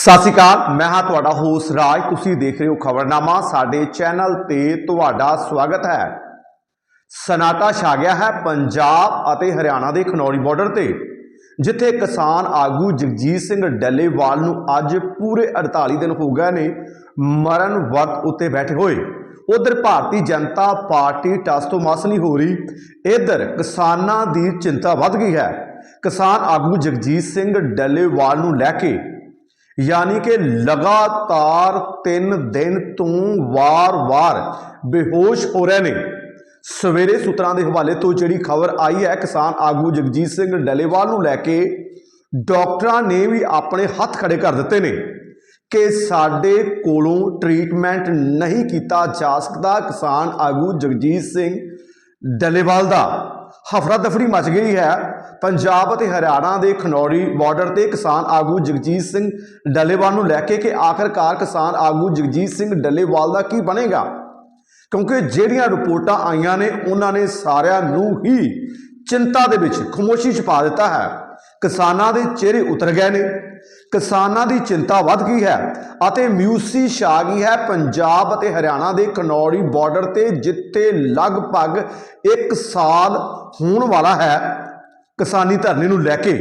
ਸਤਿ ਸ਼੍ਰੀ ਅਕਾਲ, ਮੈਂ ਹਾਂ ਤੁਹਾਡਾ ਹੋਸ ਰਾਜ। ਤੁਸੀਂ ਦੇਖ ਰਹੇ ਹੋ ਖਬਰਨਾਮਾ, ਸਾਡੇ ਚੈਨਲ ਤੇ ਤੁਹਾਡਾ ਸਵਾਗਤ ਹੈ। ਸਨਾਟਾ ਛਾ ਗਿਆ ਹੈ ਪੰਜਾਬ ਅਤੇ ਹਰਿਆਣਾ ਦੇ ਖਨੌਰੀ ਬਾਰਡਰ ਤੇ, ਜਿੱਥੇ ਕਿਸਾਨ ਆਗੂ ਜਗਜੀਤ ਸਿੰਘ ਡੱਲੇਵਾਲ ਨੂੰ ਅੱਜ ਪੂਰੇ 48 ਦਿਨ ਹੋ ਗਏ ਨੇ ਮਰਨ ਵਰਤ ਉੱਤੇ ਬੈਠੇ ਹੋਏ। ਉਧਰ ਭਾਰਤੀ ਜਨਤਾ ਪਾਰਟੀ ਟਸ ਤੋਂ ਮਸ ਨਹੀਂ ਹੋ ਰਹੀ। ਇਧਰ ਕਿਸਾਨਾਂ ਦੀ ਚਿੰਤਾ ਵੱਧ ਗਈ ਹੈ। ਕਿਸਾਨ ਆਗੂ ਜਗਜੀਤ ਸਿੰਘ ਡੱਲੇਵਾਲ ਨੂੰ ਲੈ ਕੇ ਯਾਨੀ ਕਿ ਲਗਾਤਾਰ 3 ਦਿਨ ਤੋਂ ਵਾਰ-ਵਾਰ ਬੇਹੋਸ਼ ਹੋ ਰਹੇ ਨੇ। ਸਵੇਰੇ ਸੂਤਰਾਂ ਦੇ ਹਵਾਲੇ ਤੋਂ ਜਿਹੜੀ ਖਬਰ ਆਈ ਹੈ, ਕਿਸਾਨ ਆਗੂ ਜਗਜੀਤ ਸਿੰਘ ਡਲੇਵਾਲ ਨੂੰ ਲੈ ਕੇ ਡਾਕਟਰਾਂ ਨੇ ਵੀ ਆਪਣੇ ਹੱਥ ਖੜੇ ਕਰ ਦਿੱਤੇ ਨੇ ਕਿ ਸਾਡੇ ਕੋਲੋਂ ਟ੍ਰੀਟਮੈਂਟ ਨਹੀਂ ਕੀਤਾ ਜਾ ਸਕਦਾ, ਕਿਸਾਨ ਆਗੂ ਜਗਜੀਤ ਸਿੰਘ ਡਲੇਵਾਲ ਦਾ। ਹਫੜਾ ਦਫੜੀ ਮਚ ਗਈ ਹੈ। ਪੰਜਾਬ ਅਤੇ ਹਰਿਆਣਾ ਦੇ ਖਨੌਰੀ ਬਾਰਡਰ ਤੇ ਕਿਸਾਨ ਆਗੂ ਜਗਜੀਤ ਸਿੰਘ ਡੱਲੇਵਾਲ ਨੂੰ ਲੈ ਕੇ ਕਿ ਆਖਰਕਾਰ ਕਿਸਾਨ ਆਗੂ ਜਗਜੀਤ ਸਿੰਘ ਡੱਲੇਵਾਲ ਦਾ ਕੀ ਬਣੇਗਾ? ਕਿਉਂਕਿ ਜਿਹੜੀਆਂ ਰਿਪੋਰਟਾਂ ਆਈਆਂ ਨੇ, ਉਹਨਾਂ ਨੇ ਸਾਰਿਆਂ ਨੂੰ ਹੀ ਚਿੰਤਾ ਦੇ ਵਿੱਚ, ਖਮੋਸ਼ੀ ਛਪਾ ਦਿੱਤਾ ਹੈ। ਕਿਸਾਨਾਂ ਦੇ ਚਿਹਰੇ ਉਤਰ ਗਏ ਨੇ। ਕਿਸਾਨਾਂ ਦੀ ਚਿੰਤਾ ਵੱਧ ਗਈ ਹੈ ਅਤੇ ਮਿਊਸੀ ਛਾ ਗਈ ਹੈ। ਪੰਜਾਬ ਅਤੇ ਹਰਿਆਣਾ ਦੇ ਕਨੌੜੀ ਬਾਰਡਰ ਤੇ ਜਿੱਥੇ ਲਗਭਗ 1 ਸਾਲ ਹੋਣ ਵਾਲਾ ਹੈ ਕਿਸਾਨੀ ਧਰਨੇ ਨੂੰ ਲੈ ਕੇ।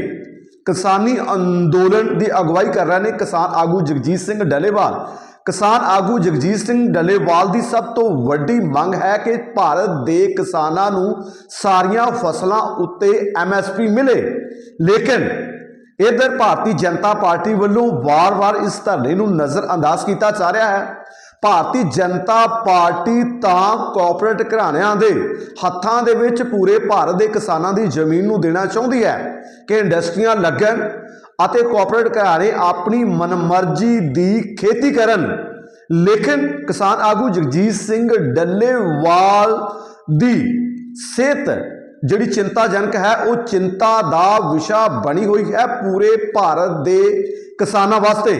ਕਿਸਾਨੀ ਅੰਦੋਲਨ ਦੀ ਅਗਵਾਈ ਕਰ ਰਹੇ ਨੇ ਕਿਸਾਨ ਆਗੂ ਜਗਜੀਤ ਸਿੰਘ ਡਲੇਵਾਲ। ਕਿਸਾਨ ਆਗੂ ਜਗਜੀਤ ਸਿੰਘ ਡਲੇਵਾਲ ਦੀ ਸਭ ਤੋਂ ਵੱਡੀ ਮੰਗ ਹੈ ਕਿ ਭਾਰਤ ਦੇ ਕਿਸਾਨਾਂ ਨੂੰ ਸਾਰੀਆਂ ਫਸਲਾਂ ਉੱਤੇ ਐਮਐਸਪੀ ਮਿਲੇ। ਲੇਕਿਨ ਇਧਰ ਭਾਰਤੀ ਜਨਤਾ ਪਾਰਟੀ ਵੱਲੋਂ ਵਾਰ-ਵਾਰ ਇਸ ਧਰਨੇ ਨੂੰ ਨਜ਼ਰਅੰਦਾਜ਼ ਕੀਤਾ ਜਾ ਰਿਹਾ ਹੈ। ਭਾਰਤੀ ਜਨਤਾ ਪਾਰਟੀ ਤਾਂ ਕਾਰਪੋਰੇਟ ਘਰਾਣਿਆਂ ਦੇ ਹੱਥਾਂ ਦੇ ਵਿੱਚ ਪੂਰੇ ਭਾਰਤ ਦੇ ਕਿਸਾਨਾਂ ਦੀ ਜ਼ਮੀਨ ਨੂੰ ਦੇਣਾ ਚਾਹੁੰਦੀ ਹੈ ਕਿ ਇੰਡਸਟਰੀਆਂ ਲੱਗਣ ਅਤੇ ਕਾਰਪੋਰੇਟ ਘਰਾਣੇ ਆਪਣੀ ਮਨਮਰਜ਼ੀ ਦੀ ਖੇਤੀ ਕਰਨ। ਲੇਕਿਨ ਕਿਸਾਨ ਆਗੂ ਜਗਜੀਤ ਸਿੰਘ ਡੱਲੇਵਾਲ ਦੀ ਸਿਹਤ ਜਿਹੜੀ ਚਿੰਤਾਜਨਕ ਹੈ, ਉਹ ਚਿੰਤਾ ਦਾ ਵਿਸ਼ਾ ਬਣੀ ਹੋਈ ਹੈ ਪੂਰੇ ਭਾਰਤ ਦੇ ਕਿਸਾਨਾਂ ਵਾਸਤੇ।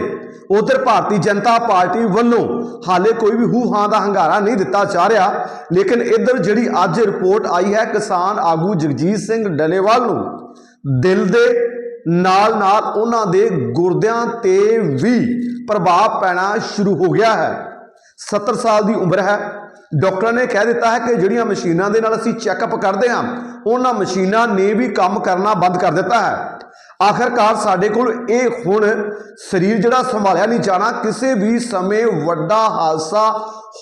ਉਧਰ ਭਾਰਤੀ ਜਨਤਾ ਪਾਰਟੀ ਵੱਲੋਂ ਹਾਲੇ ਕੋਈ ਵੀ ਹੂ ਹਾਂ ਦਾ ਹੰਗਾਰਾ ਨਹੀਂ ਦਿੱਤਾ ਜਾ ਰਿਹਾ, ਲੇਕਿਨ ਇੱਧਰ ਜਿਹੜੀ ਅੱਜ ਰਿਪੋਰਟ ਆਈ ਹੈ ਕਿਸਾਨ ਆਗੂ ਜਗਜੀਤ ਸਿੰਘ ਡਲੇਵਾਲ ਨੂੰ, ਦਿਲ ਦੇ ਨਾਲ ਨਾਲ ਉਹਨਾਂ ਦੇ ਗੁਰਦਿਆਂ ਤੇ ਵੀ ਪ੍ਰਭਾਵ ਪੈਣਾ ਸ਼ੁਰੂ ਹੋ ਗਿਆ ਹੈ। 70 ਸਾਲ ਦੀ ਉਮਰ ਹੈ ਡਾਕਟਰਾਂ ਨੇ ਕਹਿ ਦਿੱਤਾ ਹੈ ਕਿ ਜਿਹੜੀਆਂ ਮਸ਼ੀਨਾਂ ਦੇ ਨਾਲ ਅਸੀਂ ਚੈੱਕਅਪ ਕਰਦੇ ਹਾਂ, ਉਹਨਾਂ ਮਸ਼ੀਨਾਂ ਨੇ ਵੀ ਕੰਮ ਕਰਨਾ ਬੰਦ ਕਰ ਦਿੱਤਾ ਹੈ। ਆਖਰਕਾਰ ਸਾਡੇ ਕੋਲ ਇਹ ਹੁਣ ਸਰੀਰ ਜਿਹੜਾ ਸੰਭਾਲਿਆ ਨਹੀਂ ਜਾਣਾ, ਕਿਸੇ ਵੀ ਸਮੇਂ ਵੱਡਾ ਹਾਦਸਾ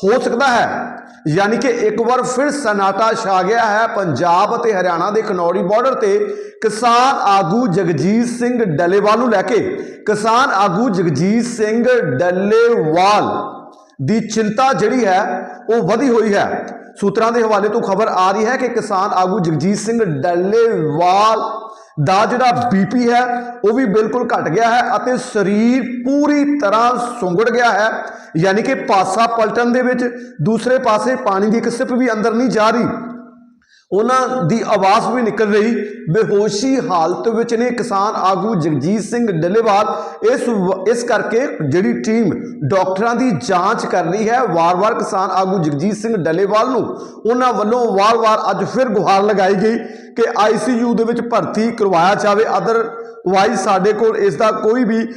ਹੋ ਸਕਦਾ ਹੈ। ਯਾਨੀ ਕਿ ਇੱਕ ਵਾਰ ਫਿਰ ਸਨਾਟਾ ਛਾ ਗਿਆ ਹੈ ਪੰਜਾਬ ਅਤੇ ਹਰਿਆਣਾ ਦੇ ਖਨੌਰੀ ਬਾਰਡਰ ਤੇ ਕਿਸਾਨ ਆਗੂ ਜਗਜੀਤ ਸਿੰਘ ਡੱਲੇਵਾਲ ਨੂੰ ਲੈ ਕੇ। ਕਿਸਾਨ ਆਗੂ ਜਗਜੀਤ ਸਿੰਘ ਡੱਲੇਵਾਲ ਦੀ ਚਿੰਤਾ ਜਿਹੜੀ ਹੈ, ਉਹ ਵਧੀ ਹੋਈ ਹੈ। ਸੂਤਰਾਂ ਦੇ ਹਵਾਲੇ ਤੋਂ ਖਬਰ ਆ ਰਹੀ ਹੈ ਕਿ ਕਿਸਾਨ ਆਗੂ ਜਗਜੀਤ ਸਿੰਘ ਡੱਲੇਵਾਲ ਦਾ ਜਿਹੜਾ ਬੀਪੀ ਹੈ, ਉਹ ਵੀ ਬਿਲਕੁਲ ਘਟ ਗਿਆ ਹੈ ਅਤੇ ਸਰੀਰ ਪੂਰੀ ਤਰ੍ਹਾਂ ਸੁੰਗੜ ਗਿਆ ਹੈ। ਯਾਨੀ ਕਿ ਪਾਸਾ ਪਲਟਣ ਦੇ ਵਿੱਚ ਦੂਸਰੇ ਪਾਸੇ ਪਾਣੀ ਦੀ ਇੱਕ ਸਿਪ ਵੀ ਅੰਦਰ ਨਹੀਂ ਜਾ ਰਹੀ। ਉਹਨਾਂ ਦੀ ਆਵਾਜ਼ ਵੀ ਨਿਕਲ ਰਹੀ। ਬੇਹੋਸ਼ੀ ਹਾਲਤ ਵਿੱਚ ਨੇ ਕਿਸਾਨ ਆਗੂ ਜਗਜੀਤ ਸਿੰਘ ਡੱਲੇਵਾਲ। ਇਸ ਵ- ਇਸ ਕਰਕੇ ਜਿਹੜੀ ਟੀਮ ਡਾਕਟਰਾਂ ਦੀ ਜਾਂਚ ਕਰ ਰਹੀ ਹੈ, ਵਾਰ-ਵਾਰ ਕਿਸਾਨ ਆਗੂ ਜਗਜੀਤ ਸਿੰਘ ਡੱਲੇਵਾਲ ਨੂੰ ਉਹਨਾਂ ਵੱਲੋਂ ਵਾਰ-ਵਾਰ ਅੱਜ ਫਿਰ ਗੁਹਾਰ ਲਗਾਈ ਗਈ ਕਿ ਆਈਸੀਯੂ ਦੇ ਵਿੱਚ ਭਰਤੀ ਕਰਵਾਇਆ ਜਾਵੇ। ਅਦਰਵਾਈਜ਼ ਸਾਡੇ ਕੋਲ ਇਸ ਦਾ ਕੋਈ ਵੀ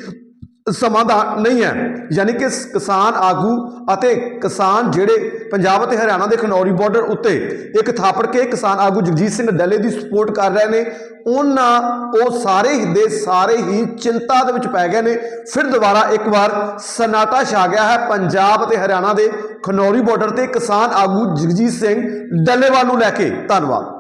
ਸਮਾਧਾਨ ਨਹੀਂ ਹੈ। ਯਾਨੀ ਕਿ ਕਿਸਾਨ ਆਗੂ ਅਤੇ ਕਿਸਾਨ ਜਿਹੜੇ ਪੰਜਾਬ ਅਤੇ ਹਰਿਆਣਾ ਦੇ ਖਨੌਰੀ ਬਾਰਡਰ ਉੱਤੇ ਇੱਕ ਥਾਪੜ ਕੇ ਕਿਸਾਨ ਆਗੂ ਜਗਜੀਤ ਸਿੰਘ ਡੱਲੇ ਦੀ ਸਪੋਰਟ ਕਰ ਰਹੇ ਨੇ। ਉਹਨਾਂ, ਉਹ ਸਾਰੇ ਦੇ ਸਾਰੇ ਹੀ ਚਿੰਤਾ ਦੇ ਵਿੱਚ ਪੈ ਗਏ ਨੇ। ਫਿਰ ਦੁਬਾਰਾ ਇੱਕ ਵਾਰ ਸਨਾਟਾ ਛਾ ਗਿਆ ਹੈ ਪੰਜਾਬ ਅਤੇ ਹਰਿਆਣਾ ਦੇ ਖਨੌਰੀ ਬਾਰਡਰ ਤੇ ਕਿਸਾਨ ਆਗੂ ਜਗਜੀਤ ਸਿੰਘ ਡੱਲੇਵਾਲ ਨੂੰ ਲੈ ਕੇ। ਧੰਨਵਾਦ।